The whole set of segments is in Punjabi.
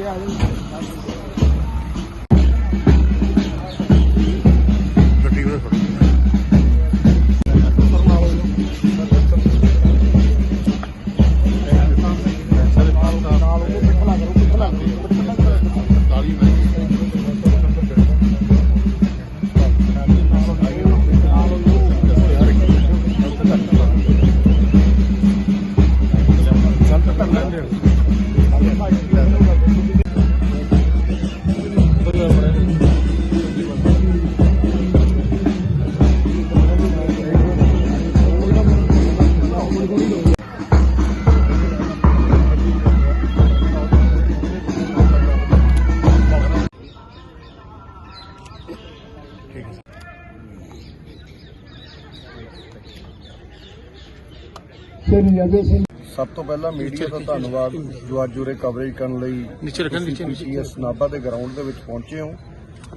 Yeah, ਸਭ ਤੋਂ ਪਹਿਲਾਂ ਮੀਡੀਆ ਦਾ ਧੰਨਵਾਦ ਜੋ ਅੱਜ ਉਰੇ ਕਵਰੇਜ ਕਰਨ ਲਈ ਨੀਚੇ ਰੱਖਣ, ਨੀਚੇ। ਜੀਐਸ ਨਾਭਾ ਦੇ ਗਰਾਊਂਡ ਦੇ ਵਿੱਚ ਪਹੁੰਚੇ ਹੋ।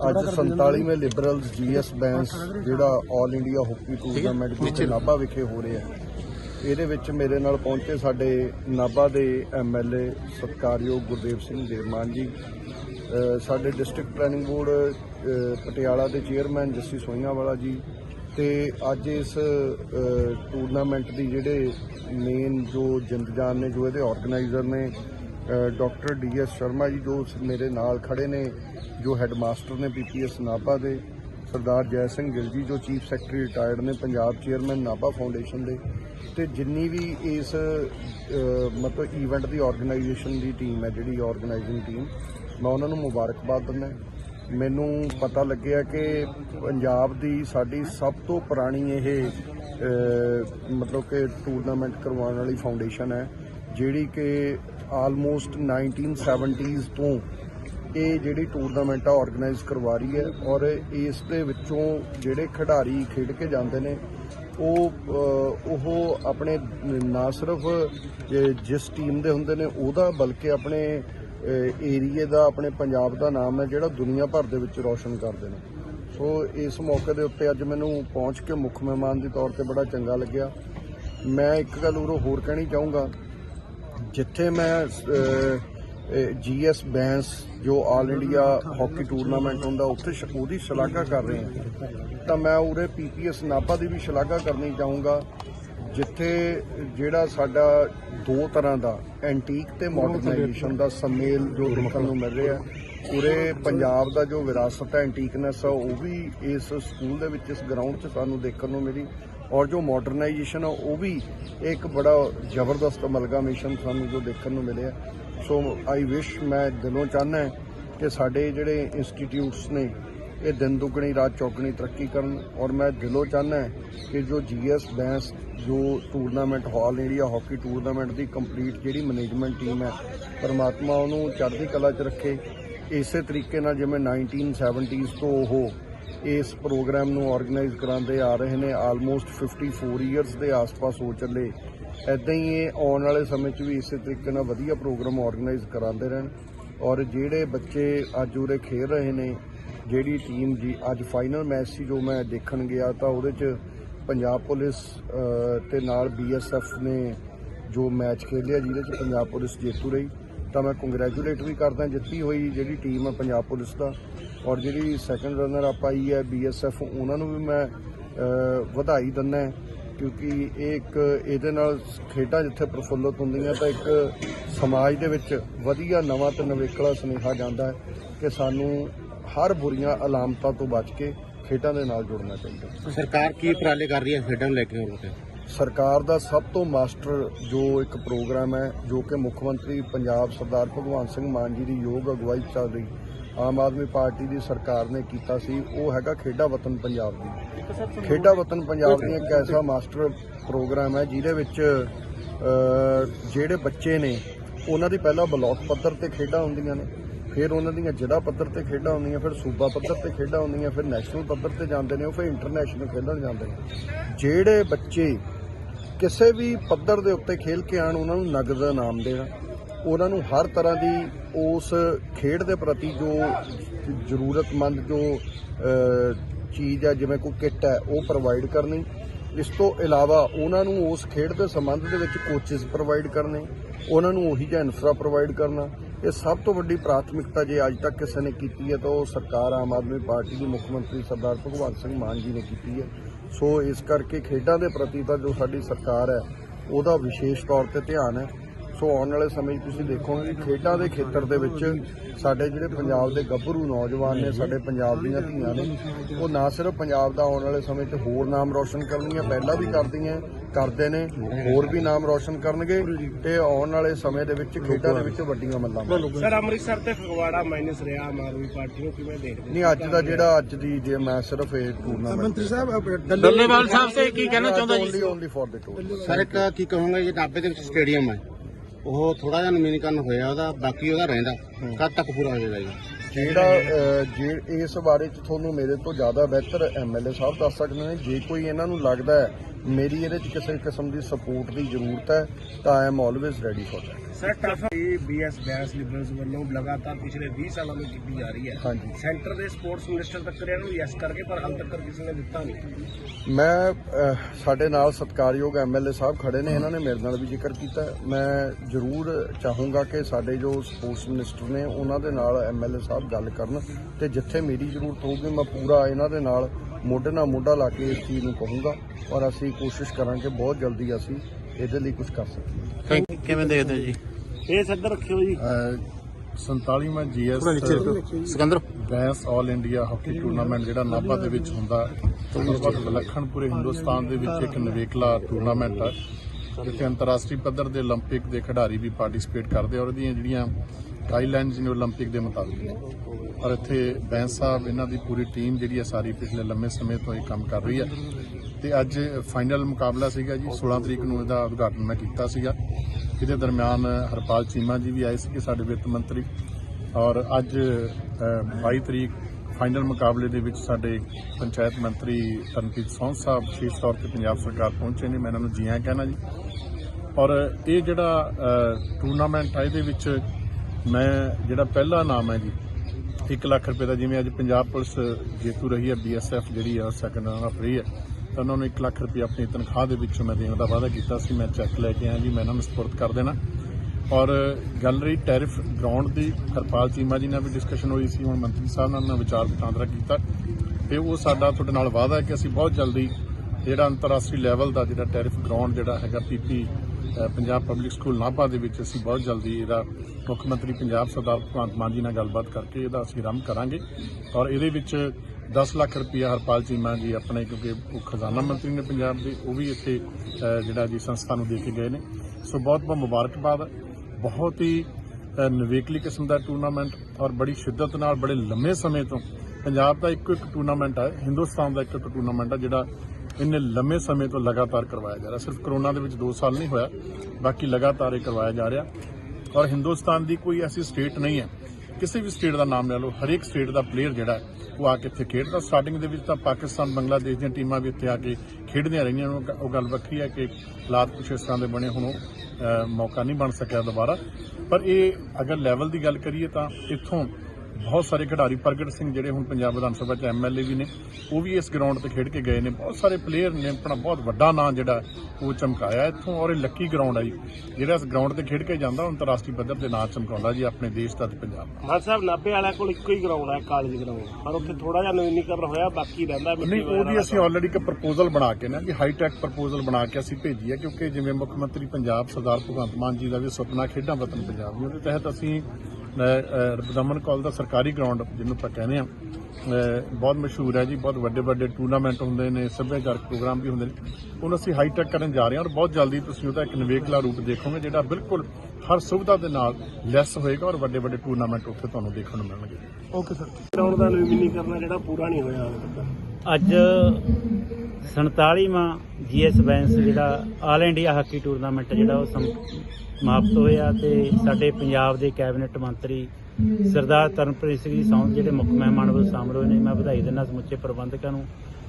ਅੱਜ 47ਵੇਂ ਲਿਬਰਲਸ ਜੀਐਸ ਬੈਂਸ ਜਿਹੜਾ 올 ਇੰਡੀਆ ਹਾਕੀ ਟੂਰਨਾਮੈਂਟ ਵਿੱਚ ਨਾਭਾ ਵਿਖੇ ਹੋ ਰਿਹਾ ਹੈ। ਇਹਦੇ ਵਿੱਚ ਮੇਰੇ ਨਾਲ ਪਹੁੰਚੇ ਸਾਡੇ ਨਾਭਾ ਦੇ ਐਮਐਲਏ ਸਤਕਾਰਯੋਗ ਗੁਰਦੇਵ ਸਿੰਘ ਦੇਵਮਾਨ ਜੀ ਸਾਡੇ ਡਿਸਟ੍ਰਿਕਟ ਪਲੈਨਿੰਗ ਬੋਰਡ ਪਟਿਆਲਾ ਦੇ ਚੇਅਰਮੈਨ ਜੱਸੀ ਸੋਈਆਂ ਵਾਲਾ ਜੀ ਤੇ ਅੱਜ ਇਸ ਟੂਰਨਾਮੈਂਟ ਦੀ ਜਿਹੜੇ ਮੇਨ ਜੋ ਜਿੰਦਜਾਨ ਨੇ ਜੋ ਇਹਦੇ ਆਰਗੇਨਾਈਜ਼ਰ ਨੇ ਅ, ਡੀ ਡੀਐਸ ਸ਼ਰਮਾ ਜੀ ਜੋ ਮੇਰੇ ਨਾਲ ਖੜੇ ਨੇ ਜੋ ਹੈੱਡਮਾਸਟਰ ਨੇ ਪੀਪੀਐਸ ਨਾਭਾ ਦੇ ਸਰਦਾਰ ਜੈ ਸਿੰਘ ਗਿੱਲ ਜੀ ਜੋ ਚੀਫ ਸੈਕਟਰੀ ਰਿਟਾਇਰਡ ਨੇ ਪੰਜਾਬ ਚੇਅਰਮੈਨ ਨਾਭਾ ਫਾਊਂਡੇਸ਼ਨ ਦੇ ਤੇ ਜਿੰਨੀ ਵੀ ਇਸ ਮਤਲਬ ਈਵੈਂਟ ਦੀ ਆਰਗੇਨਾਈਜੇਸ਼ਨ ਦੀ ਟੀਮ ਹੈ ਜਿਹੜੀ ਆਰਗੇਨਾਈਜ਼ਿੰਗ ਟੀਮ ਮੈਂ ਉਹਨਾਂ ਨੂੰ ਮੁਬਾਰਕਬਾਦ ਦਿੰਦਾ ਮੈਨੂੰ ਪਤਾ ਲੱਗਿਆ ਕਿ ਪੰਜਾਬ ਦੀ ਸਾਡੀ ਸਭ ਤੋਂ ਪੁਰਾਣੀ ਇਹ ਮਤਲਬ ਕਿ ਟੂਰਨਾਮੈਂਟ ਕਰਵਾਉਣ ਵਾਲੀ ਫਾਊਂਡੇਸ਼ਨ ਹੈ, ਜਿਹੜੀ ਕਿ ਆਲਮੋਸਟ 1970s ਤੋਂ ਇਹ ਜਿਹੜੀ ਟੂਰਨਾਮੈਂਟ ਆ ਆਰਗੇਨਾਈਜ਼ ਕਰਵਾ ਰਹੀ ਹੈ ਔਰ ਇਸ ਦੇ ਵਿੱਚੋਂ ਜਿਹੜੇ ਖਿਡਾਰੀ ਖੇਡ ਕੇ ਜਾਂਦੇ ਨੇ, ਉਹ ਉਹ ਆਪਣੇ ਨਾ ਸਿਰਫ ਜਿਸ ਟੀਮ ਦੇ ਹੁੰਦੇ ਨੇ, ਉਹਦਾ ਬਲਕਿ ਆਪਣੇ ਏਰੀਏ ਦਾ ਆਪਣੇ ਪੰਜਾਬ ਦਾ ਨਾਮ ਹੈ, ਜਿਹੜਾ ਦੁਨੀਆ ਭਰ ਦੇ ਵਿੱਚ ਰੌਸ਼ਨ ਕਰਦੇ ਨੇ। ਸੋ ਇਸ ਮੌਕੇ ਦੇ ਉੱਤੇ ਅੱਜ ਮੈਨੂੰ ਪਹੁੰਚ ਕੇ ਮੁੱਖ ਮਹਿਮਾਨ ਦੇ ਤੌਰ ਤੇ ਬੜਾ ਚੰਗਾ ਲੱਗਿਆ। ਮੈਂ ਇੱਕ ਗੱਲ ਉਰੋਂ ਹੋਰ ਕਹਿਣੀ ਚਾਹੂੰਗਾ, ਜਿੱਥੇ ਮੈਂ ਜੀਐਸ ਬੈਂਸ ਜੋ ਆਲ ਇੰਡੀਆ ਹਾਕੀ ਟੂਰਨਾਮੈਂਟ ਹੁੰਦਾ, ਉੱਥੇ ਸ਼- ਉਹਦੀ ਸ਼ਲਾਘਾ ਕਰ ਰਹੇ ਹਾਂ। ਤਾਂ ਮੈਂ ਉਰੇ ਪੀਪੀਐਸ ਨਾਭਾ ਦੀ ਵੀ ਸ਼ਲਾਘਾ ਕਰਨੀ ਚਾਹੂੰਗਾ। ਜਿੱਥੇ ਜਿਹੜਾ ਸਾਡਾ ਦੋ ਤਰ੍ਹਾਂ ਦਾ ਐਂਟੀਕ ਤੇ ਮਾਡਰਨਾਈਜੇਸ਼ਨ ਦਾ ਸਮੇਲ ਜੋ ਦੇਖਣ ਨੂੰ ਮਿਲ ਰਿਹਾ ਉਰੇ ਪੰਜਾਬ ਦਾ ਜੋ ਵਿਰਾਸਤ ਹੈ ਐਂਟੀਕਨੈਸ ਆ ਉਹ ਵੀ ਇਸ ਸਕੂਲ ਦੇ ਵਿੱਚ ਇਸ ਗਰਾਊਂਡ 'ਚ ਸਾਨੂੰ ਦੇਖਣ ਨੂੰ ਮਿਲੀ ਔਰ ਜੋ ਮਾਡਰਨਾਈਜੇਸ਼ਨ ਆ ਉਹ ਵੀ ਇੱਕ ਬੜਾ ਜ਼ਬਰਦਸਤ ਅਮਲਗਾਮੇਸ਼ਨ ਸਾਨੂੰ ਜੋ ਦੇਖਣ ਨੂੰ ਮਿਲਿਆ। ਸੋ ਆਈ ਵਿਸ਼ ਮੈਂ ਦਿਲੋਂ ਚਾਹੁੰਦਾ ਕਿ ਸਾਡੇ ਜਿਹੜੇ ਇੰਸਟੀਟਿਊਟਸ ਨੇ ਇਹ ਦਿਨ ਦੁੱਗਣੀ, ਰਾਤ ਚੌਗਣੀ ਤਰੱਕੀ ਕਰਨ। ਔਰ ਮੈਂ ਦਿਲੋਂ ਚਾਹੁੰਦਾ ਕਿ ਜੋ ਜੀਐਸ ਬੈਂਸ ਜੋ tournament all India hockey tournament ਦੀ ਕੰਪਲੀਟ ਜਿਹੜੀ ਮੈਨੇਜਮੈਂਟ ਟੀਮ ਹੈ, ਪਰਮਾਤਮਾ ਉਹਨੂੰ ਚੜ੍ਹਦੀ ਕਲਾ 'ਚ ਰੱਖੇ। ਇਸੇ ਤਰੀਕੇ ਨਾਲ ਜਿਵੇਂ 1970s ਤੋਂ ਉਹ ਇਸ ਪ੍ਰੋਗਰਾਮ ਨੂੰ ਆਰਗੇਨਾਈਜ਼ ਕਰਾਉਂਦੇ ਆ ਰਹੇ ਨੇ ਆਲਮੋਸਟ 54 ਇਅਰਸ ਦੇ ਆਸ-ਪਾਸ ਹੋ ਚੱਲੇ। ਐਦਾਂ ਹੀ ਇਹ ਆਉਣ ਵਾਲੇ ਸਮੇਂ 'ਚ ਵੀ ਇਸੇ ਤਰੀਕੇ ਨਾਲ ਵਧੀਆ ਪ੍ਰੋਗਰਾਮ ਆਰਗੇਨਾਈਜ਼ ਕਰਾਉਂਦੇ ਰਹਿਣ। ਔਰ ਜਿਹੜੇ ਬੱਚੇ ਅੱਜ ਉਰੇ ਖੇਡ ਰਹੇ ਨੇ ਜਿਹੜੀ ਟੀਮ ਜੀ ਅੱਜ ਫਾਈਨਲ ਮੈਚ ਸੀ ਜੋ ਮੈਂ ਦੇਖਣ ਗਿਆ ਤਾਂ ਉਹਦੇ 'ਚ ਪੰਜਾਬ ਪੁਲਿਸ ਅ, ਤੇ ਨਾਲ ਬੀਐਸਐਫ ਨੇ ਜੋ ਮੈਚ ਖੇਡਿਆ ਜਿਹਦੇ 'ਚ ਪੰਜਾਬ ਪੁਲਿਸ ਜੇਤੂ ਰਹੀ। ਤਾਂ ਮੈਂ ਕੰਗ੍ਰੈਚੁਲੇਟ ਵੀ ਕਰਦਾ ਜਿੱਤੀ ਹੋਈ ਜਿਹੜੀ ਟੀਮ ਹੈ ਪੰਜਾਬ ਪੁਲਿਸ ਦਾ। ਔਰ ਜਿਹੜੀ ਸੈਕੰਡ ਰਨਰ ਅਪ ਆਈ ਹੈ ਬੀਐਸਐਫ ਉਹਨਾਂ ਨੂੰ ਵੀ ਮੈਂ ਵਧਾਈ ਦਿੰਦਾ ਕਿਉਂਕਿ ਇਹ ਇੱਕ ਇਹਦੇ ਨਾਲ ਖੇਡਾਂ ਜਿੱਥੇ ਪ੍ਰਫੁੱਲਤ ਹੁੰਦੀਆਂ ਤਾਂ ਇੱਕ ਸਮਾਜ ਦੇ ਵਿੱਚ ਵਧੀਆ ਨਵਾਂ ਤੇ ਨਵੇਕਲਾ ਸੁਨੇਹਾ ਜਾਂਦਾ ਹੈ ਕਿ ਸਾਨੂੰ ਹਰ ਬੁਰੀਆਂ ਅਲਾਮਤਾਂ ਤੋਂ ਬਚ ਕੇ ਖੇਡਾਂ ਦੇ ਨਾਲ ਜੁੜਨਾ ਚਾਹੀਦਾ। ਸਰਕਾਰ ਕੀ ਉਪਰਾਲੇ ਕਰ ਰਹੀ ਹੈ ਖੇਡਾਂ ਨੂੰ ਲੈ ਕੇ ਹੁਣ ਤੇ ਸਰਕਾਰ ਦਾ ਸਭ ਤੋਂ ਮਾਸਟਰ ਜੋ ਇੱਕ ਪ੍ਰੋਗਰਾਮ ਹੈ ਜੋ ਕਿ ਮੁੱਖ ਮੰਤਰੀ ਪੰਜਾਬ ਸਰਦਾਰ ਭਗਵੰਤ ਸਿੰਘ ਮਾਨ ਜੀ ਦੀ ਯੋਗ ਅਗਵਾਈ 'ਚ ਚੱਲ ਰਹੀ ਆਮ ਆਦਮੀ ਪਾਰਟੀ ਦੀ ਸਰਕਾਰ ਨੇ ਕੀਤਾ ਸੀ ਉਹ ਹੈਗਾ ਖੇਡਾ ਵਤਨ ਪੰਜਾਬ ਦੀ। ਖੇਡਾ ਵਤਨ ਪੰਜਾਬ ਦੀ ਇੱਕ ਐਸਾ ਮਾਸਟਰ ਪ੍ਰੋਗਰਾਮ ਹੈ ਜਿਹਦੇ ਵਿੱਚ ਅ, ਜਿਹੜੇ ਬੱਚੇ ਨੇ ਉਹਨਾਂ ਦੀ ਪਹਿਲਾਂ ਬਲਾਕ ਪੱਧਰ ਤੇ ਖੇਡਾਂ ਹੁੰਦੀਆਂ ਨੇ। ਫਿਰ ਉਹਨਾਂ ਦੀਆਂ ਜ਼ਿਲ੍ਹਾ ਪੱਧਰ ਤੇ ਖੇਡਾਂ ਹੁੰਦੀਆਂ, ਫਿਰ ਸੂਬਾ ਪੱਧਰ ਤੇ ਖੇਡਾਂ ਹੁੰਦੀਆਂ, ਫਿਰ ਨੈਸ਼ਨਲ ਪੱਧਰ ਤੇ ਜਾਂਦੇ ਨੇ, ਉਹ ਫਿਰ ਇੰਟਰਨੈਸ਼ਨਲ ਖੇਡਣ ਜਾਂਦੇ ਨੇ। ਜਿਹੜੇ ਬੱਚੇ ਕਿਸੇ ਵੀ ਪੱਧਰ ਦੇ ਉੱਤੇ ਖੇਲ ਕੇ ਆਣ ਉਹਨਾਂ ਨੂੰ ਨਗਦ ਇਨਾਮ ਦੇਣਾ। ਉਹਨਾਂ ਨੂੰ ਹਰ ਤਰ੍ਹਾਂ ਦੀ ਉਸ ਖੇਡ ਦੇ ਪ੍ਰਤੀ ਜੋ ਜ਼ਰੂਰਤਮੰਦ, ਜੋ ਚੀਜ਼ ਹੈ ਜਿਵੇਂ ਕੋਈ ਕਿੱਟ ਹੈ, ਉਹ ਪ੍ਰੋਵਾਈਡ ਕਰਨੀ। ਇਸ ਤੋਂ ਇਲਾਵਾ ਉਹਨਾਂ ਨੂੰ ਉਸ ਖੇਡ ਦੇ ਸੰਬੰਧ ਦੇ ਵਿੱਚ ਕੋਚਿਸ ਪ੍ਰੋਵਾਈਡ ਕਰਨੇ। ਉਹਨਾਂ ਨੂੰ ਉਹੀ ਜਿਹਾ ਇਨਫਰਾ ਪ੍ਰੋਵਾਈਡ ਕਰਨਾ। ਇਹ ਸਭ ਤੋਂ ਵੱਡੀ ਪ੍ਰਾਥਮਿਕਤਾ ਜੇ ਅੱਜ ਤੱਕ ਕਿਸੇ ਨੇ ਕੀਤੀ ਹੈ ਤਾਂ ਉਹ ਸਰਕਾਰ ਆਮ ਆਦਮੀ ਪਾਰਟੀ ਦੀ ਮੁੱਖ ਮੰਤਰੀ ਸਰਦਾਰ ਭਗਵੰਤ ਸਿੰਘ ਮਾਨ ਜੀ ਨੇ ਕੀਤੀ ਹੈ। ਸੋ ਇਸ ਕਰਕੇ ਖੇਡਾਂ ਦੇ ਪ੍ਰਤੀ ਤਾਂ ਜੋ ਸਾਡੀ ਸਰਕਾਰ ਹੈ, ਉਹਦਾ ਵਿਸ਼ੇਸ਼ ਤੌਰ ਤੇ ਧਿਆਨ ਹੈ। ਸੋ ਆਉਣ ਵਾਲੇ ਸਮੇਂ 'ਚ ਤੁਸੀਂ ਦੇਖੋਗੇ ਕਿ ਖੇਡਾਂ ਦੇ ਖੇਤਰ ਦੇ ਵਿੱਚ ਸਾਡੇ ਜਿਹੜੇ ਪੰਜਾਬ ਦੇ ਗੱਭਰੂ ਨੌਜਵਾਨ ਨੇ, ਸਾਡੇ ਪੰਜਾਬ ਦੀਆਂ ਧੀਆਂ ਨੇ, ਉਹ ਨਾ ਸਿਰਫ ਪੰਜਾਬ ਦਾ ਆਉਣ ਵਾਲੇ ਸਮੇਂ 'ਚ ਹੋਰ ਨਾਮ ਰੌਸ਼ਨ ਕਰਨੀਆਂ ਪਹਿਲਾਂ ਵੀ ਕਰਦੀਆਂ ਕਰਦੇ ਨੇ ਹੋਰ ਵੀ ਨਾਮ ਰੌਸ਼ਨ ਕਰਨਗੇ ਤੇ ਆਉਣ ਵਾਲੇ ਸਮੇਂ ਦੇ ਵਿੱਚ ਖੇਡਾਂ ਦੇ ਵਿੱਚ ਵੱਡੀਆਂ ਮੱਲਾਂ ਸਰ ਅੰਮ੍ਰਿਤਸਰ ਤੇ ਫਗਵਾੜਾ ਮਾਈਨਸ ਰਿਹਾ ਆਮ ਆਦਮੀ ਪਾਰਟੀ ਨੂੰ ਕਿਵੇਂ ਦੇਖਦੇ ਨਹੀਂ ਅੱਜ ਦਾ ਜਿਹੜਾ ਅੱਜ ਦੀ ਜੇ ਮੈਂ ਸਿਰਫ ਇਹ ਟੂਰਨਾਮੈਂਟ ਮੰਤਰੀ ਸਾਹਿਬ ਡੱਲੇਵਾਲ ਸਾਹਿਬ ਸੇ ਕੀ ਕਹਿਣਾ ਚਾਹੁੰਦਾ ਜੀ? Only for the tour sir ਇੱਕ ਕੀ ਕਹੂੰਗਾ ਜੀ ਨਾਭੇ ਦੇ ਵਿੱਚ ਸਟੇਡੀਅਮ ਹੈ। ਉਹ ਥੋੜਾ ਜਿਹਾ ਨਵੀਨੀਕਰਨ ਹੋਇਆ ਉਹਦਾ ਬਾਕੀ ਉਹਦਾ ਰਹਿੰਦਾ। ਕਦ ਤੱਕ ਪੂਰਾ ਹੋ ਜਾਏਗਾ ਜੀ। ਜਿਹੜਾ ਇਸ ਬਾਰੇ ਚ ਤੁਹਾਨੂੰ ਮੇਰੇ ਤੋਂ ਜ਼ਿਆਦਾ ਬਿਹਤਰ ਐਮਐਲਏ ਸਾਹਿਬ ਦੱਸ ਸਕਦੇ ਨੇ ਜੇ ਕੋਈ ਇਹਨਾਂ ਨੂੰ ਲੱਗਦਾ ਹੈ ਮੇਰੀ ਇਹਦੇ ਚ ਕਿਸੇ ਕਿਸਮ ਦੀ ਸਪੋਰਟ ਦੀ ਜ਼ਰੂਰਤ ਹੈ ਤਾਂ I am always ready for that sir tough BS Bains liberals ਵੱਲੋਂ ਲਗਾਤਾਰ ਪਿਛਲੇ 20 ਸਾਲਾਂ ਤੋਂ ਕੀਤੀ ਜਾ ਰਹੀ ਹੈ। ਹਾਂਜੀ। ਸੈਂਟਰ ਦੇ ਸਪੋਰਟਸ ਮਿਨਿਸਟਰ ਤੱਕ ਇਹਨਾਂ ਨੂੰ ਯੈਸ ਕਰਕੇ ਪਰ ਹਾਲ ਤੱਕ ਕਿਸੇ ਨੇ ਦਿੱਤਾ ਨਹੀਂ। ਮੈਂ ਅਹ, ਸਾਡੇ ਨਾਲ ਸਤਿਕਾਰਯੋਗ ਐਮਐਲਏ ਸਾਹਿਬ ਖੜੇ ਨੇ ਇਹਨਾਂ ਨੇ ਮੇਰੇ ਨਾਲ ਵੀ ਜ਼ਿਕਰ ਕੀਤਾ। ਹੈ। ਮੈਂ ਜ਼ਰੂਰ ਚਾਹੂੰਗਾ ਕਿ ਸਾਡੇ ਜੋ ਸਪੋਰਟਸ ਮਿਨਿਸਟਰ ਨੇ ਉਹਨਾਂ ਦੇ ਨਾਲ ਐਮਐਲਏ ਸਾਹਿਬ ਗੱਲ ਕਰਨ ਤੇ ਜਿੱਥੇ ਮੇਰੀ ਜ਼ਰੂਰਤ ਹੋਊਗੀ ਮੈਂ ਪੂਰਾ ਇਹਨਾਂ ਦੇ ਨਾਲ ਮੋਢੇ ਨਾਲ ਮੋਢਾ ਲਾ ਕੇ ਇਸ ਚੀਜ਼ ਨੂੰ ਕਹੂੰਗਾ ਔਰ ਅਸੀਂ ਕੋਸ਼ਿਸ਼ ਕਰਾਂਗੇ ਬਹੁਤ ਜਲਦੀ ਅਸੀਂ ਇਹਦੇ ਲਈ ਕੁਝ ਕਰ ਸਕੀਏ ਕਿਵੇਂ ਦੇਖਦੇ ਜੀ ਇਹ ਸੱਦਰ ਰੱਖਿਓ ਜੀ 47ਵਾਂ GS Sikandar Bains all India hockey tournament ਜਿਹੜਾ ਨਾਭਾ ਦੇ ਵਿੱਚ ਹੁੰਦਾ ਉਹ ਬਹੁਤ ਵਿਲੱਖਣ ਪੂਰੇ ਹਿੰਦੁਸਤਾਨ ਦੇ ਵਿੱਚ ਇੱਕ ਨਵੇਕਲਾ ਟੂਰਨਾਮੈਂਟ ਹੈ ਜਿੱਥੇ ਅੰਤਰਰਾਸ਼ਟਰੀ ਪੱਧਰ ਦੇ 올림픽 ਦੇ ਖਿਡਾਰੀ ਵੀ ਪਾਰਟਿਸਿਪੇਟ ਕਰਦੇ ਆ ਔਰ ਇਹਦੀਆਂ ਜਿਹੜੀਆਂ ਗਾਈਡਲਾਈਨਸ ਨੇ 올림픽 ਦੇ ਮੁਤਾਬਿਕ ਨੇ ਔਰ ਇੱਥੇ ਬੈਂਸ ਸਾਹਿਬ ਇਹਨਾਂ ਦੀ ਪੂਰੀ ਟੀਮ ਜਿਹੜੀ ਹੈ ਸਾਰੀ ਪਿਛਲੇ ਲੰਮੇ ਸਮੇਂ ਤੋਂ ਇਹ ਕੰਮ ਕਰ ਰਹੀ ਹੈ ਤੇ ਅੱਜ ਫਾਈਨਲ ਮੁਕਾਬਲਾ ਸੀਗਾ ਜੀ 16 ਤਰੀਕ ਨੂੰ ਇਹਦਾ ਉਦਘਾਟਨ ਮੈਂ ਕੀਤਾ ਸੀਗਾ ਇਹਦੇ ਦਰਮਿਆਨ ਹਰਪਾਲ ਚੀਮਾ ਜੀ ਵੀ ਆਏ ਸੀਗੇ ਸਾਡੇ ਵਿੱਤ ਮੰਤਰੀ ਔਰ ਅੱਜ ਅ, 22 ਤਰੀਕ ਫਾਈਨਲ ਮੁਕਾਬਲੇ ਦੇ ਵਿੱਚ ਸਾਡੇ ਪੰਚਾਇਤ ਮੰਤਰੀ ਤਨਪ੍ਰੀਤ ਸੌਂਦ ਸਾਹਿਬ ਵਿਸ਼ੇਸ਼ ਤੌਰ ਤੇ ਪੰਜਾਬ ਸਰਕਾਰ ਪਹੁੰਚੇ ਨੇ ਮੈਂ ਇਹਨਾਂ ਨੂੰ ਜੀ ਆਇਆਂ ਕਹਿਣਾ ਜੀ ਔਰ ਇਹ ਜਿਹੜਾ ਅ, ਟੂਰਨਾਮੈਂਟ ਹੈ ਇਹਦੇ ਵਿੱਚ ਮੈਂ ਜਿਹੜਾ ਪਹਿਲਾ ਨਾਮ ਹੈ ਜੀ 1 ਲੱਖ ਰੁਪਏ ਦਾ, ਜਿਵੇਂ ਅੱਜ ਪੰਜਾਬ ਪੁਲਿਸ ਜੇਤੂ ਰਹੀ ਹੈ ਬੀਐਸਐਫ ਜਿਹੜੀ ਆ ਸੈਕੰਡ ਆਫ ਰਹੀ ਹੈ, ਤਾਂ ਉਹਨਾਂ ਨੂੰ 1 ਲੱਖ ਰੁਪਏ ਆਪਣੀ ਤਨਖਾਹ ਦੇ ਵਿੱਚੋਂ ਮੈਂ ਦੇਣ ਦਾ ਵਾਅਦਾ ਕੀਤਾ ਸੀ, ਮੈਂ ਚੈੱਕ ਲੈ ਕੇ ਆਇਆ ਜੀ, ਮੈਂ ਇਹਨਾਂ ਨੂੰ ਸਪੁਰਦ ਕਰ ਦੇਣਾ। ਔਰ ਗੱਲ ਰਹੀ ਟੈਰਿਫ ਗਰਾਊਂਡ ਦੀ, ਹਰਪਾਲ ਚੀਮਾ ਜੀ ਨਾਲ ਵੀ ਡਿਸਕਸ਼ਨ ਹੋਈ ਸੀ, ਹੁਣ ਮੰਤਰੀ ਸਾਹਿਬ ਨਾਲ ਉਹਨਾਂ ਵਿਚਾਰ ਵਟਾਂਦਰਾ ਕੀਤਾ। ਤੇ ਉਹ ਸਾਡਾ ਤੁਹਾਡੇ ਨਾਲ ਵਾਅਦਾ ਹੈ ਕਿ ਅਸੀਂ ਬਹੁਤ ਜਲਦੀ ਜਿਹੜਾ ਅੰਤਰਰਾਸ਼ਟਰੀ ਲੈਵਲ ਦਾ ਜਿਹੜਾ ਟੈਰਿਫ ਗਰਾਊਂਡ ਜਿਹੜਾ ਹੈਗਾ PP Punjab public school Nabha ਦੇ ਵਿੱਚ ਅਸੀਂ ਬਹੁਤ ਜਲਦੀ ਇਹਦਾ ਮੁੱਖ ਮੰਤਰੀ ਪੰਜਾਬ ਸਰਦਾਰ ਭਗਵੰਤ ਮਾਨ ਜੀ ਨਾਲ ਗੱਲਬਾਤ ਕਰਕੇ ਇਹਦਾ ਅਸੀਂ ਆਰੰਭ ਕਰਾਂਗੇ। ਔਰ ਇਹਦੇ ਵਿੱਚ 10 ਲੱਖ ਰੁਪਇਆ ਹਰਪਾਲ ਚੀਮਾ ਜੀ ਆਪਣੇ ਕਿਉਂਕਿ ਉਹ ਖਜ਼ਾਨਾ ਮੰਤਰੀ ਨੇ ਪੰਜਾਬ ਦੇ ਉਹ ਵੀ ਇੱਥੇ ਜਿਹੜਾ ਜੀ ਸੰਸਥਾ ਨੂੰ ਦੇ ਕੇ ਗਏ ਨੇ। ਸੋ ਬਹੁਤ ਬਹੁਤ ਮੁਬਾਰਕਬਾਦ। ਬਹੁਤ ਹੀ ਅ, ਨਿਵੇਕਲੀ ਕਿਸਮ ਦਾ ਟੂਰਨਾਮੈਂਟ ਔਰ ਬੜੀ ਸ਼ਿੱਦਤ ਨਾਲ ਬੜੇ ਲੰਮੇ ਸਮੇਂ ਤੋਂ ਪੰਜਾਬ ਦਾ ਇੱਕੋ ਇੱਕ ਟੂਰਨਾਮੈਂਟ ਹੈ ਹਿੰਦੁਸਤਾਨ ਦਾ ਇੱਕ ਇੱਕ ਟੂਰਨਾਮੈਂਟ ਹੈ ਜਿਹੜਾ ਇੰਨੇ ਲੰਮੇ ਸਮੇਂ ਤੋਂ ਲਗਾਤਾਰ ਕਰਵਾਇਆ ਜਾ ਰਿਹਾ। ਸਿਰਫ ਕਰੋਨਾ ਦੇ ਵਿੱਚ 2 ਸਾਲ ਨਹੀਂ ਹੋਇਆ ਬਾਕੀ ਲਗਾਤਾਰ ਇਹ ਕਰਵਾਇਆ ਜਾ ਰਿਹਾ। ਔਰ ਹਿੰਦੁਸਤਾਨ ਦੀ ਕੋਈ ਐਸੀ ਸਟੇਟ ਨਹੀਂ ਹੈ। ਕਿਸੇ ਵੀ ਸਟੇਟ ਦਾ ਨਾਮ ਲੈ ਲਓ ਹਰੇਕ ਸਟੇਟ ਦਾ ਪਲੇਅਰ ਜਿਹੜਾ ਹੈ, ਉਹ ਆ ਕੇ ਇੱਥੇ ਖੇਡਦਾ। ਸਟਾਰਟਿੰਗ ਦੇ ਵਿੱਚ ਤਾਂ ਪਾਕਿਸਤਾਨ ਬੰਗਲਾਦੇਸ਼ ਦੀਆਂ ਟੀਮਾਂ ਵੀ ਇੱਥੇ ਆ ਕੇ ਖੇਡਦੀਆਂ ਰਹੀਆਂ ਉਹ ਗੱਲ ਵੱਖਰੀ ਹੈ ਕਿ ਹਾਲਾਤ ਕੁਛ ਇਸ ਤਰ੍ਹਾਂ ਦੇ ਬਣੇ ਹੁਣ ਉਹ ਮੌਕਾ ਨਹੀਂ ਬਣ ਸਕਿਆ ਦੁਬਾਰਾ। ਪਰ ਇਹ ਅਗਰ ਲੈਵਲ ਦੀ ਗੱਲ ਕਰੀਏ ਤਾਂ ਇੱਥੋਂ ਬਹੁਤ ਸਾਰੇ ਖਿਡਾਰੀ ਪ੍ਰਗਟ ਸਿੰਘ ਜਿਹੜੇ ਹੁਣ ਪੰਜਾਬ ਵਿਧਾਨ ਸਭਾ ਚ ਐਮਐਲਏ ਵੀ ਨੇ ਉਹ ਵੀ ਇਸ ਗਰਾਊਂਡ ਤੇ ਖੇਡ ਕੇ ਗਏ ਨੇ। ਬਹੁਤ ਸਾਰੇ ਪਲੇਅਰ ਨੇ ਆਪਣਾ ਬਹੁਤ ਵੱਡਾ ਨਾਂ ਜਿਹੜਾ ਉਹ ਚਮਕਾਇਆ ਇੱਥੋਂ ਔਰ ਇਹ ਲੱਕੀ ਗਰਾਊਂਡ ਹੈ ਜੀ। ਜਿਹੜਾ ਇਸ ਗਰਾਊਂਡ ਤੇ ਖੇਡ ਕੇ ਜਾਂਦਾ ਅੰਤਰਰਾਸ਼ਟਰੀ ਪੱਧਰ ਤੇ ਨਾਂ ਚਮਕਾਉਂਦਾ ਜੀ ਆਪਣੇ ਦੇਸ਼ ਦਾ ਤੇ ਪੰਜਾਬ ਦਾ। ਮਾਨ ਸਾਹਿਬ ਨਾਭੇ ਵਾਲਿਆਂ ਕੋਲ ਇੱਕੋ ਹੀ ਗਰਾਊਂਡ ਹੈ ਕਾਲਜ ਗਰਾਊਂਡ ਪਰ ਉੱਥੇ ਥੋੜਾ ਜਿਹਾ ਨਵੀਨੀਕਰਨ ਹੋਇਆ ਬਾਕੀ ਰਹਿੰਦਾ ਨਹੀਂ ਉਹ ਵਗੈਰਾ ਵੀ ਦਾ ਅਸੀਂ ਆਲਰੇਡੀ ਇੱਕ ਪ੍ਰਪੋਜ਼ਲ ਬਣਾ ਕੇ ਨਾ ਕਿ ਹਾਈ ਟੈਕ ਪ੍ਰਪੋਜ਼ਲ ਬਣਾ ਕੇ ਅਸੀਂ ਭੇਜੀ ਹੈ ਕਿਉਂਕਿ ਜਿਵੇਂ ਮੁੱਖ ਮੰਤਰੀ ਪੰਜਾਬ ਸਰਦਾਰ ਭਗਵੰਤ ਮਾਨ ਜੀ ਦਾ ਵੀ ਸੁਪਨਾ ਖੇਡਾਂ ਵਤਨ ਪੰਜਾਬ ਦੀ ਉਹਦੇ ਤਹਿਤ ਅਸੀਂ ਰਬਦਮਨ ਕਾਲ ਦਾ ਸਰਕਾਰੀ ਗਰਾਊਂਡ ਜਿਹਨੂੰ ਆਪਾਂ ਕਹਿੰਦੇ ਆ ਬਹੁਤ ਮਸ਼ਹੂਰ ਹੈ ਜੀ ਬਹੁਤ ਵੱਡੇ ਵੱਡੇ ਟੂਰਨਾਮੈਂਟ ਹੁੰਦੇ ਨੇ ਸੱਭਿਆਚਾਰਕ ਪ੍ਰੋਗਰਾਮ ਵੀ ਹੁੰਦੇ ਨੇ। ਹੁਣ ਅਸੀਂ ਹਾਈ ਟੈਕ ਕਰਨ ਜਾ ਰਹੇ ਹਾਂ ਔਰ ਬਹੁਤ ਜਲਦੀ ਤੁਸੀਂ ਉਹਦਾ ਇੱਕ ਨਿਵੇਕਲਾ ਰੂਪ ਦੇਖੋਗੇ ਜਿਹੜਾ ਬਿਲਕੁਲ ਹਰ ਸੁਵਿਧਾ ਦੇ ਨਾਲ ਲੈਸ ਹੋਏਗਾ ਔਰ ਵੱਡੇ ਵੱਡੇ ਟੂਰਨਾਮੈਂਟ ਉੱਥੇ ਤੁਹਾਨੂੰ ਦੇਖਣ ਨੂੰ ਮਿਲਣਗੇ। ਓਕੇ ਸਰ ਗਰਾਊਂਡ ਦਾ ਨਵੀਨੀਕਰਨ ਜਿਹੜਾ ਪੂਰਾ ਨਹੀਂ ਹੋਇਆ ਅੱਜ 47ਵਾਂ ਜੀਐਸ ਬੈਂਸ ਜਿਹੜਾ ਆਲ ਇੰਡੀਆ ਹਾਕੀ ਟੂਰਨਾਮੈਂਟ ਜਿਹੜਾ ਉਹ ਸਮਾਪਤ ਹੋਇਆ ਤੇ ਸਾਡੇ ਪੰਜਾਬ ਦੇ ਕੈਬਨਿਟ ਮੰਤਰੀ ਸਰਦਾਰ ਤਰਨਪ੍ਰੀਤ ਸਿੰਘ ਜੀ ਸੌਂਦ ਜਿਹੜੇ ਮੁੱਖ ਮਹਿਮਾਨ ਵਜੋਂ ਸ਼ਾਮਲ ਹੋਏ ਨੇ, ਮੈਂ ਵਧਾਈ ਦਿੰਦਾ ਸਮੁੱਚੇ ਪ੍ਰਬੰਧਕਾਂ ਨੂੰ,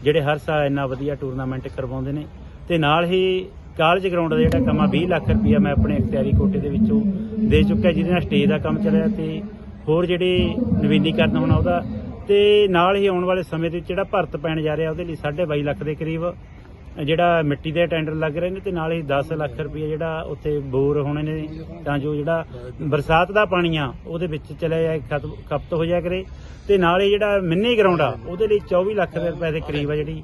ਜਿਹੜੇ ਹਰ ਸਾਲ ਇੰਨਾ ਵਧੀਆ ਟੂਰਨਾਮੈਂਟ ਕਰਵਾਉਂਦੇ ਨੇ। ਤੇ ਨਾਲ ਹੀ ਕਾਲਜ ਗਰਾਊਂਡ ਦਾ ਜਿਹੜਾ ਕੰਮ ਆ 20 ਲੱਖ ਰੁਪਇਆ ਮੈਂ ਆਪਣੇ ਅਖਤਿਆਰੀ ਕੋਟੇ ਦੇ ਵਿੱਚੋਂ ਦੇ ਚੁੱਕਿਆ, ਜਿਹਦੇ ਨਾਲ ਸਟੇਜ ਦਾ ਕੰਮ ਚੱਲਿਆ ਤੇ ਹੋਰ ਜਿਹੜੇ ਨਵੀਨੀਕਰਨ ਹੋਣਾ, ਉਹਦਾ ਤੇ ਨਾਲ ਹੀ ਆਉਣ ਵਾਲੇ ਸਮੇਂ ਦੇ ਵਿੱਚ ਜਿਹੜਾ ਭਰਤ ਪੈਣ ਜਾ ਰਿਹਾ ਉਹਦੇ ਲਈ 22.5 ਲੱਖ ਦੇ ਕਰੀਬ ਜਿਹੜਾ ਮਿੱਟੀ ਦੇ ਟੈਂਡਰ ਲੱਗ ਰਹੇ ਨੇ ਤੇ ਨਾਲ ਹੀ 10 ਲੱਖ ਰੁਪਏ ਜਿਹੜਾ ਉੱਥੇ ਬੋਰ ਹੋਣੇ ਨੇ ਤਾਂ ਜੋ ਜਿਹੜਾ ਬਰਸਾਤ ਦਾ ਪਾਣੀ ਆ, ਉਹਦੇ ਵਿੱਚ ਚਲਿਆ ਜਾਏ ਖਤ- ਖਪਤ ਹੋ ਜਾਇਆ ਕਰੇ। ਤੇ ਨਾਲ ਹੀ ਜਿਹੜਾ ਮਿੰਨੀ ਗਰਾਊਂਡ ਆ, ਉਹਦੇ ਲਈ 24 ਲੱਖ ਰੁਪਏ ਦੇ ਕਰੀਬ ਆ ਜਿਹੜੀ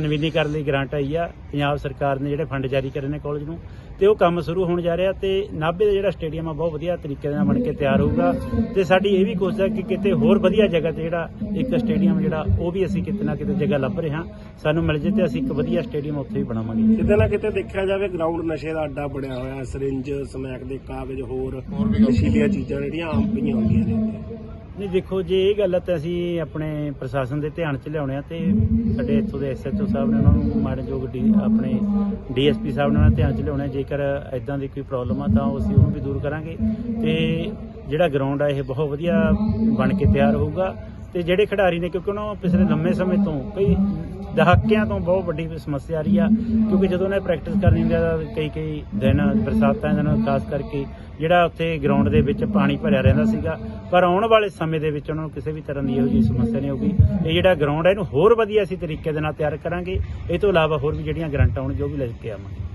ਨਵੀਨੀਕਰਨ ਲਈ ਗ੍ਰਾਂਟ ਆਈ ਆ। ਪੰਜਾਬ ਸਰਕਾਰ ਨੇ ਜਿਹੜੇ ਫੰਡ ਜਾਰੀ ਕਰੇ ਨੇ ਕਾਲਜ ਨੂੰ। ਤੇ ਉਹ ਕੰਮ ਸ਼ੁਰੂ ਹੋਣ ਜਾ ਰਿਹਾ ਤੇ ਨਾਭੇ ਦਾ ਜਿਹੜਾ ਸਟੇਡੀਅਮ ਆ ਬਹੁਤ ਵਧੀਆ ਤਰੀਕੇ ਨਾਲ ਬਣ ਕੇ ਤਿਆਰ ਹੋਊਗਾ। ਤੇ ਸਾਡੀ ਇਹ ਵੀ ਕੋਸ਼ਿਸ਼ ਹੈ ਕਿ ਕਿਤੇ ਹੋਰ ਵਧੀਆ ਜਗ੍ਹਾ ਤੇ ਜਿਹੜਾ ਇੱਕ ਸਟੇਡੀਅਮ ਜਿਹੜਾ ਉਹ ਵੀ ਅਸੀਂ ਕਿਤੇ ਨਾ ਕਿਤੇ ਜਗ੍ਹਾ ਲੱਭ ਰਹੇ ਹਾਂ। ਸਾਨੂੰ ਮਿਲ ਜੇ ਤੇ ਅਸੀਂ ਇੱਕ ਵਧੀਆ ਸਟੇਡੀਅਮ ਉੱਥੇ ਵੀ ਬਣਾਵਾਂਗੇ। ਕਿਤੇ ਨਾ ਕਿਤੇ ਦੇਖਿਆ ਜਾਵੇ ਗਰਾਊਂਡ ਨਸ਼ੇ ਦਾ ਅੱਡਾ ਬਣਿਆ ਹੋਇਆ ਸਰਿੰਜ ਸਮੈਕ ਦੇ ਕਾਗਜ਼ ਹੋਰ ਨਸ਼ੀਲੀਆਂ ਚੀਜ਼ਾਂ ਜਿਹੜੀਆਂ ਆਮ ਪਈਆਂ ਹੁੰਦੀਆਂ ਨੇ। ਨਹੀਂ, ਦੇਖੋ, ਜੇ ਇਹ ਗੱਲ ਹੈ ਤਾਂ ਅਸੀਂ ਆਪਣੇ ਪ੍ਰਸ਼ਾਸਨ ਦੇ ਧਿਆਨ 'ਚ ਲਿਆਉਣੇ ਆ ਤੇ ਸਾਡੇ ਇੱਥੋਂ ਦੇ ਐਸਐਚਓ ਸਾਹਿਬ ਨੇ ਉਹਨਾਂ ਨੂੰ ਮਾਣਯੋਗ ਡੀ, ਆਪਣੇ ਡੀਐਸਪੀ ਸਾਹਿਬ ਨੇ ਉਹਨਾਂ ਦੇ ਧਿਆਨ 'ਚ ਲਿਆਉਣਾ ਜੇਕਰ ਐਦਾਂ ਦੀ ਕੋਈ ਪ੍ਰੋਬਲਮ ਆ ਤਾਂ ਉਹ ਅਸੀਂ ਉਹਨੂੰ ਵੀ ਦੂਰ ਕਰਾਂਗੇ ਤੇ ਜਿਹੜਾ ਗਰਾਊਂਡ ਆ, ਇਹ ਬਹੁਤ ਵਧੀਆ ਬਣ ਕੇ ਤਿਆਰ ਹੋਊਗਾ। ਤੇ ਜਿਹੜੇ ਖਿਡਾਰੀ ਨੇ, ਕਿਉਂਕਿ ਉਹਨਾਂ ਨੂੰ ਪਿਛਲੇ ਲੰਮੇ ਸਮੇਂ ਤੋਂ ਕਈ ਦਹਾਕਿਆਂ ਤੋਂ ਬਹੁਤ ਵੱਡੀ ਸਮੱਸਿਆ ਆ ਰਹੀ ਆ, ਕਿਉਂਕਿ ਜਦੋਂ ਉਹਨੇ ਪ੍ਰੈਕਟਿਸ ਕਰਨੀ ਹੁੰਦੀ ਆ, ਤਾਂ ਕਈ ਕਈ ਦਿਨ ਬਰਸਾਤਾਂ ਦੇ ਨਾਲ ਖਾਸ ਕਰਕੇ ਜਿਹੜਾ ਉੱਥੇ ਗਰਾਊਂਡ ਦੇ ਵਿੱਚ ਪਾਣੀ ਭਰਿਆ ਰਹਿੰਦਾ ਸੀਗਾ, ਪਰ ਆਉਣ ਵਾਲੇ ਸਮੇਂ ਦੇ ਵਿੱਚ ਉਹਨਾਂ ਨੂੰ ਕਿਸੇ ਵੀ ਤਰ੍ਹਾਂ ਦੀ ਇਹੋ ਜਿਹੀ ਸਮੱਸਿਆ ਨਹੀਂ ਹੋਊਗੀ। ਇਹ ਜਿਹੜਾ ਗਰਾਊਂਡ ਹੈ ਇਹਨੂੰ ਹੋਰ ਵਧੀਆ ਅਸੀਂ ਤਰੀਕੇ ਦੇ ਨਾਲ ਤਿਆਰ ਕਰਾਂਗੇ। ਇਹ ਤੋਂ ਇਲਾਵਾ ਹੋਰ ਵੀ ਜਿਹੜੀਆਂ ਗਰੰਟਾਂ ਹੋਣ ਜੋ ਵੀ ਲੈ ਕੇ ਆਵਾਂਗੇ।